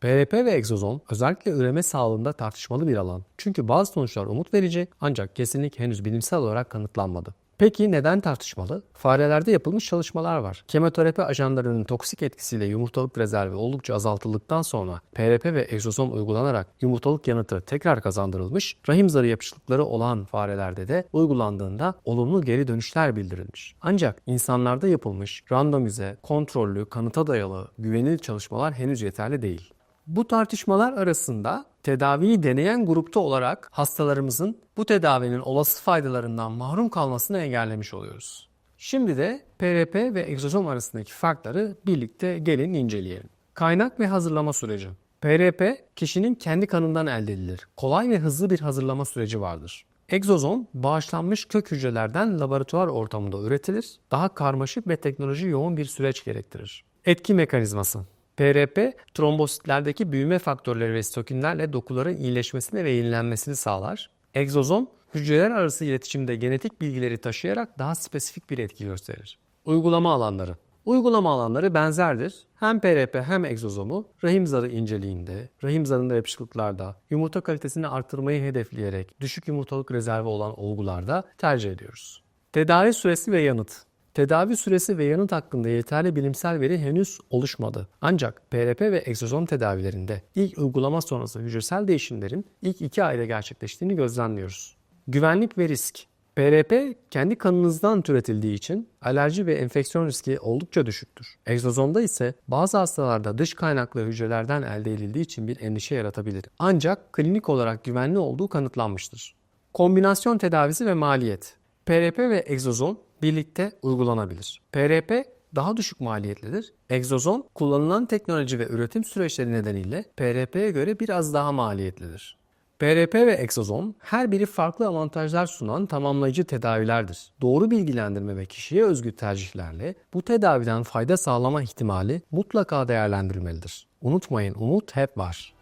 PRP ve egzozom özellikle üreme sağlığında tartışmalı bir alan. Çünkü bazı sonuçlar umut verici ancak kesinlik henüz bilimsel olarak kanıtlanmadı. Peki neden tartışmalı? Farelerde yapılmış çalışmalar var. Kemoterapi ajanlarının toksik etkisiyle yumurtalık rezervi oldukça azaltıldıktan sonra PRP ve egzozom uygulanarak yumurtalık yanıtı tekrar kazandırılmış, rahim zarı yapışıklıkları olan farelerde de uygulandığında olumlu geri dönüşler bildirilmiş. Ancak insanlarda yapılmış randomize, kontrollü, kanıta dayalı, güvenilir çalışmalar henüz yeterli değil. Bu tartışmalar arasında tedaviyi deneyen grupta olarak hastalarımızın bu tedavinin olası faydalarından mahrum kalmasını engellemiş oluyoruz. Şimdi de PRP ve egzozom arasındaki farkları birlikte gelin inceleyelim. Kaynak ve hazırlama süreci. PRP kişinin kendi kanından elde edilir. Kolay ve hızlı bir hazırlama süreci vardır. Egzozom bağışlanmış kök hücrelerden laboratuvar ortamında üretilir. Daha karmaşık ve teknoloji yoğun bir süreç gerektirir. Etki mekanizması. PRP, trombositlerdeki büyüme faktörleri ve stokinlerle dokuların iyileşmesini ve yenilenmesini sağlar. Egzozom, hücreler arası iletişimde genetik bilgileri taşıyarak daha spesifik bir etki gösterir. Uygulama alanları. Uygulama alanları benzerdir. Hem PRP hem egzozomu rahim zarı inceliğinde, rahim zarında yapışıklıklarda, yumurta kalitesini artırmayı hedefleyerek düşük yumurtalık rezervi olan olgularda tercih ediyoruz. Tedavi süresi ve yanıt. Tedavi süresi ve yanıt hakkında yeterli bilimsel veri henüz oluşmadı. Ancak PRP ve egzozom tedavilerinde ilk uygulama sonrası hücresel değişimlerin ilk 2 ayda gerçekleştiğini gözlemliyoruz. Güvenlik ve risk. PRP kendi kanınızdan türetildiği için alerji ve enfeksiyon riski oldukça düşüktür. Egzozomda ise bazı hastalarda dış kaynaklı hücrelerden elde edildiği için bir endişe yaratabilir. Ancak klinik olarak güvenli olduğu kanıtlanmıştır. Kombinasyon tedavisi ve maliyet. PRP ve egzozom birlikte uygulanabilir. PRP daha düşük maliyetlidir. Egzozom kullanılan teknoloji ve üretim süreçleri nedeniyle PRP'ye göre biraz daha maliyetlidir. PRP ve egzozom her biri farklı avantajlar sunan tamamlayıcı tedavilerdir. Doğru bilgilendirme ve kişiye özgü tercihlerle bu tedaviden fayda sağlama ihtimali mutlaka değerlendirilmelidir. Unutmayın umut hep var.